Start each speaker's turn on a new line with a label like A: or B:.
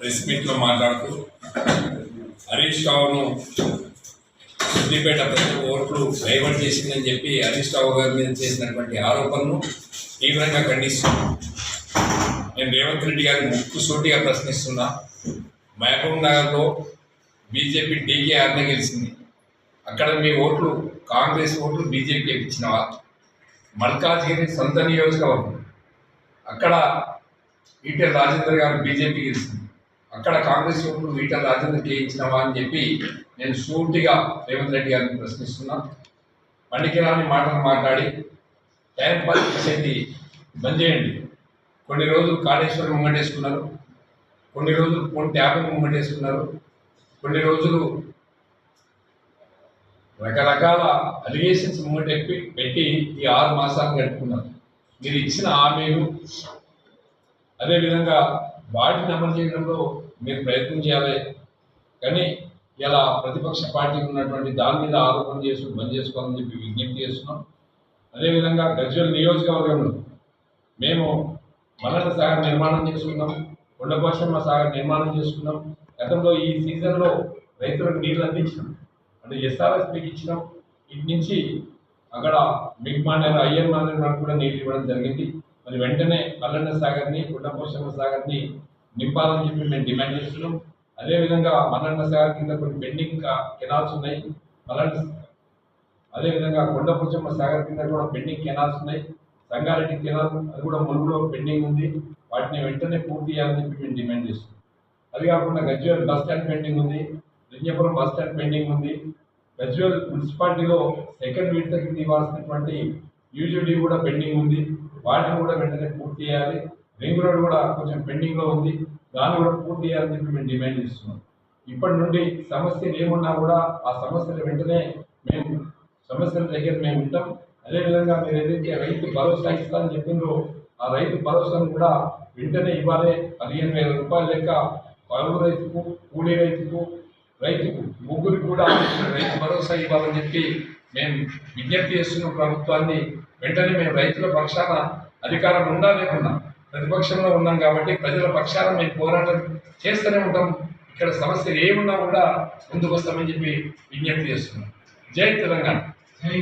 A: Press మీట్లో మాట్లాడుతూ హరీష్ రావును సిద్దిపేట ప్రతి ఓట్లు డైవర్ట్ చేసిందని చెప్పి హరీష్ రావు గారి మీద చేసినటువంటి ఆరోపణను తీవ్రంగా ఖండిస్తున్నాను నేను రేవంత్ రెడ్డి గారిని ముక్కు సోటిగా ప్రశ్నిస్తున్నా. మహబూబ్ నగర్లో బీజేపీ డీకేఆర్నే గెలిచింది. అక్కడ మీ ఓట్లు కాంగ్రెస్ ఓట్లు బీజేపీకి ఇచ్చినవా? మల్కాజ్గిరి సొంత నియోజకవర్గం. అక్కడ ఈటెల రాజేందర్ గారు బీజేపీ గెలిచింది. అక్కడ కాంగ్రెస్ ఓట్లు ఈటెల రాజేందర్కి ఇచ్చినవా అని చెప్పి నేను సూటిగా రేవంత్ రెడ్డి గారిని ప్రశ్నిస్తున్నా. పనికిరాని మాటలు మాట్లాడి టైం పాస్ చేసేది బంద్ చేయండి. కొన్ని రోజులు కాళేశ్వరం ముంగటేసుకున్నారు. కొన్ని రోజులు కొన్ని ట్యాబ్ ముంగటేసుకున్నారు. కొన్ని రోజులు రకరకాల అలిగేషన్స్ ముంగటెప్పి పెట్టి ఈ ఆరు మాసాలు గడుపుకున్నారు. మీరు ఇచ్చిన హామీలు అదేవిధంగా వాటిని అమలు చేయడంలో మీరు ప్రయత్నం చేయాలి. కానీ ఇలా ప్రతిపక్ష పార్టీకి ఉన్నటువంటి దాని మీద ఆరోపణ చేసి బంద్ చేసుకోవాలని చెప్పి విజ్ఞప్తి చేస్తున్నాం. అదేవిధంగా గజ్వల్ నియోజకవర్గంలో మేము మల్లన్న సాగర్ నిర్మాణం చేసుకున్నాం కొండపోషమ్మ సాగర్ నిర్మాణం చేసుకున్నాం. గతంలో ఈ సీజన్లో రైతులకు నీళ్ళు అందించినాం. అంటే ఎస్ఆర్ఎస్ మీకు ఇచ్చినాం ఇటు నుంచి అక్కడ మిగ్ మానేరు ఐఎన్ మానేరు వరకు కూడా నీళ్ళు ఇవ్వడం జరిగింది. మరి వెంటనే మల్లన్న సాగర్ని కొండపోషమ్మ సాగర్ని నింపాలని చెప్పి మేము డిమాండ్ చేస్తున్నాం. అదేవిధంగా మల్లన్న సాగర్ కింద కొన్ని పెండింగ్ కెనాల్స్ ఉన్నాయి. మల్లన్న అదేవిధంగా కొండపోచమ్మ సాగర్ కింద కూడా పెండింగ్ కెనాల్స్ ఉన్నాయి. సంగారెడ్డి కెనాల్ అది కూడా మనుగులో పెండింగ్ ఉంది. వాటిని వెంటనే పూర్తి చేయాలని చెప్పి మేము డిమాండ్ చేస్తున్నాం. అది కాకుండా గజ్వేల్ బస్ స్టాండ్ పెండింగ్ ఉంది. లింగపురం బస్ స్టాండ్ పెండింగ్ ఉంది. గజ్వేల్ మున్సిపాలిటీలో సెకండ్ విడత కింద ఇవ్వాల్సినటువంటి యూజీడీ కూడా పెండింగ్ ఉంది. వాటిని కూడా వెంటనే పూర్తి చేయాలి. రింగ్ రోడ్ కూడా కొంచెం పెండింగ్లో ఉంది. దాన్ని కూడా పూర్తి చేయాలని చెప్పి మేము డిమాండ్ చేస్తున్నాం. ఇప్పటి నుండి సమస్యలు ఏమున్నా కూడా ఆ సమస్యలు వెంటనే మేము సమస్యల దగ్గర మేము ఉంటాం. అదేవిధంగా మీరు ఏదైతే రైతు భరోసా ఇస్తారని చెప్పిందో ఆ రైతు భరోసాను కూడా వెంటనే ఇవ్వాలి. పదిహేను వేల రూపాయల లెక్క పరువు రైతుకు కూలీ రైతుకు రైతుకు ముగ్గురు కూడా రైతు భరోసా ఇవ్వాలని చెప్పి మేము విజ్ఞప్తి చేస్తున్న ప్రభుత్వాన్ని వెంటనే మేము రైతుల పక్షాన అధికారం ఉందా లేకుండా ప్రతిపక్షంలో ఉన్నాం కాబట్టి ప్రజల పక్షాన మేము పోరాటం చేస్తూనే ఉంటాం. ఇక్కడ సమస్యలు ఏమున్నా కూడా ముందుకు వస్తామని చెప్పి విజ్ఞప్తి చేస్తున్నాం. జై తెలంగాణ.
B: జై